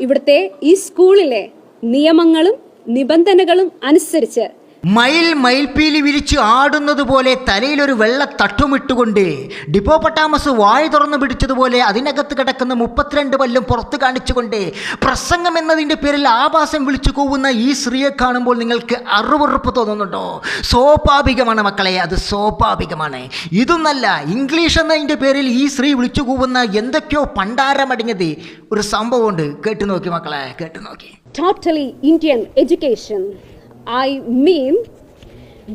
ഇവിടുത്തെ ഈ സ്കൂളിലെ നിയമങ്ങളും നിബന്ധനകളും അനുസരിച്ച് മയിൽ മയിൽപ്പീലി വിരിച്ച് ആടുന്നത് പോലെ തലയിലൊരു വെള്ള തട്ടുമിട്ടുകൊണ്ട് ഡിപ്പോപട്ടാമസ് വായു തുറന്നു പിടിച്ചതുപോലെ അതിനകത്ത് കിടക്കുന്ന മുപ്പത്തിരണ്ട് പല്ലും പുറത്ത് കാണിച്ചുകൊണ്ട് പ്രസംഗം എന്നതിന്റെ പേരിൽ ആഭാസം വിളിച്ചു കൂവുന്ന ഈ സ്ത്രീയെ കാണുമ്പോൾ നിങ്ങൾക്ക് അറുവറുപ്പ് തോന്നുന്നുണ്ടോ? സ്വാഭാവികമാണ് മക്കളെ അത് സ്വാഭാവികമാണ്. ഇതൊന്നല്ല ഇംഗ്ലീഷ് എന്നതിന്റെ പേരിൽ ഈ സ്ത്രീ വിളിച്ചു കൂവുന്ന എന്തൊക്കെയോ പണ്ടാരമടങ്ങിയത് ഒരു സംഭവമുണ്ട്. കേട്ടു നോക്കി മക്കളെ കേട്ടു നോക്കി. Totally Indian education. I mean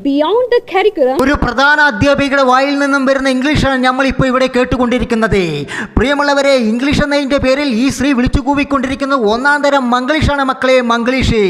beyond the curriculum, ഒരു പ്രധാന അധ്യാപികയുടെ വായിൽ നിന്നും വരുന്ന ഇംഗ്ലീഷാണ് നമ്മൾ ഇപ്പോൾ ഇവിടെ കേട്ടുകൊണ്ടിരിക്കുന്നത്. പ്രിയമുള്ളവരെ ഇംഗ്ലീഷ് എന്നതിന്റെ പേരിൽ ഈ സ്ത്രീ വിളിച്ചു കൂവിക്കൊണ്ടിരിക്കുന്ന ഒന്നാം തരം മംഗ്ലീഷാണ് മക്കളെ മംഗ്ലീഷ്.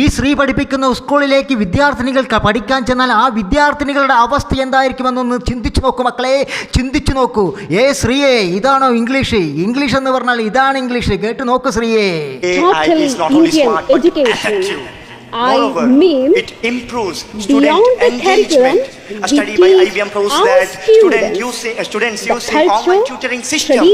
ഈ സ്ത്രീ പഠിപ്പിക്കുന്ന സ്കൂളിലേക്ക് വിദ്യാർത്ഥിനികൾ പഠിക്കാൻ ചെന്നാൽ ആ വിദ്യാർത്ഥിനികളുടെ അവസ്ഥ എന്തായിരിക്കുമെന്നൊന്ന് ചിന്തിച്ചു നോക്കൂ മക്കളെ ചിന്തിച്ചു നോക്കൂ. ഏ ശ്രീയെ ഇതാണോ ഇംഗ്ലീഷ്? ഇംഗ്ലീഷ് എന്ന് പറഞ്ഞാൽ ഇതാണ് ഇംഗ്ലീഷ്. കേട്ടു നോക്കൂ ശ്രീയെ I mean, it improves student beyond the engagement. curriculum, A study by IBM proves that student students using, uh, students using online tutoring system.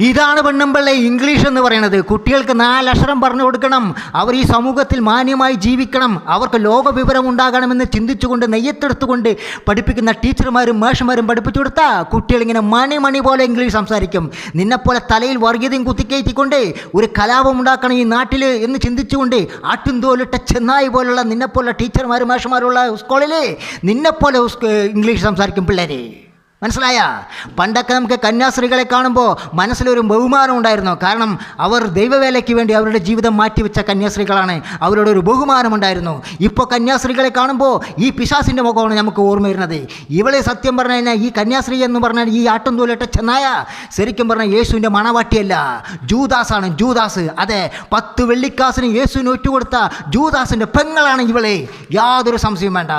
ഇതാണ് പെണ്ണുമ്പിള്ള ഇംഗ്ലീഷ് എന്ന് പറയുന്നത്. കുട്ടികൾക്ക് നാലക്ഷരം പറഞ്ഞു കൊടുക്കണം. അവർ ഈ സമൂഹത്തിൽ മാന്യമായി ജീവിക്കണം. അവർക്ക് ലോക വിവരം ഉണ്ടാകണമെന്ന് ചിന്തിച്ചുകൊണ്ട് നെയ്യത്തെടുത്തുകൊണ്ട് പഠിപ്പിക്കുന്ന ടീച്ചർമാരും മേഷന്മാരും പഠിപ്പിച്ചു കൊടുത്താൽ കുട്ടികൾ ഇങ്ങനെ മണി മണി പോലെ ഇംഗ്ലീഷ് സംസാരിക്കും. നിന്നെപ്പോലെ തലയിൽ വർഗീയതയും കുത്തിക്കയറ്റിക്കൊണ്ട് ഒരു കലാപം ഉണ്ടാക്കണം ഈ നാട്ടിൽ എന്ന് ചിന്തിച്ചുകൊണ്ട് ആട്ടുംതോലിട്ട ചെന്നായി പോലുള്ള നിന്നെപ്പോലുള്ള ടീച്ചർമാരും മേഷന്മാരുള്ള സ്കൂളിൽ നിന്നെപ്പോലെ ഇംഗ്ലീഷ് സംസാരിക്കും പിള്ളേരെ. മനസ്സിലായ? പണ്ടൊക്കെ നമുക്ക് കന്യാസ്ത്രീകളെ കാണുമ്പോൾ മനസ്സിലൊരു ബഹുമാനം ഉണ്ടായിരുന്നു. കാരണം അവർ ദൈവവേലയ്ക്ക് വേണ്ടി അവരുടെ ജീവിതം മാറ്റിവെച്ച കന്യാസ്ത്രീകളാണ്. അവരുടെ ഒരു ബഹുമാനം ഉണ്ടായിരുന്നു. ഇപ്പോൾ കന്യാസ്ത്രീകളെ കാണുമ്പോൾ ഈ പിശാസിന്റെ മുഖമാണ് നമുക്ക് ഓർമ്മ വരുന്നത്. ഇവളെ സത്യം പറഞ്ഞു കഴിഞ്ഞാൽ ഈ കന്യാസ്ത്രീ എന്ന് പറഞ്ഞാൽ ഈ ആട്ടും തോലിട്ട ചെന്നായ ശരിക്കും പറഞ്ഞാൽ യേശുവിന്റെ മണവാട്ടിയല്ല. ജൂദാസാണ് ജൂദാസ്. അതെ പത്ത് വെള്ളിക്കാസിന് യേശുവിന് ഒറ്റുകൊടുത്ത ജൂദാസിന്റെ പെങ്ങളാണ് ഇവളെ. യാതൊരു സംശയം വേണ്ട.